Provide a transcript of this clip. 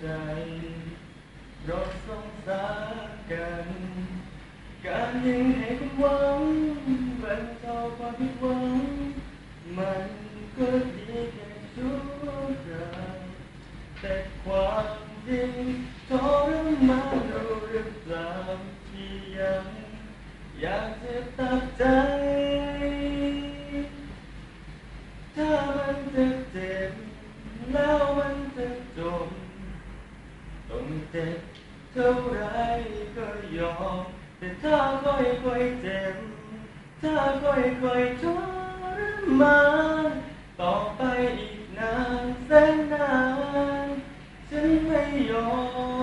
ใจเราสงสารกัน การยังให้ความหวังบรรเทาความผิดหวัง มันก็ดีแค่ชั่วคราวแต่ความจริงทรมานรู้หรือเปล่าที่ยังอยากจะตัดใจ ถ้ามันจะเจ็บแล้ว เท่าไรก็ยอมแต่ถ้าค่อยค่อยเจ็บถ้าค่อยค่อยทรมานต่อไปอีกนานแสนนานฉันไม่ยอม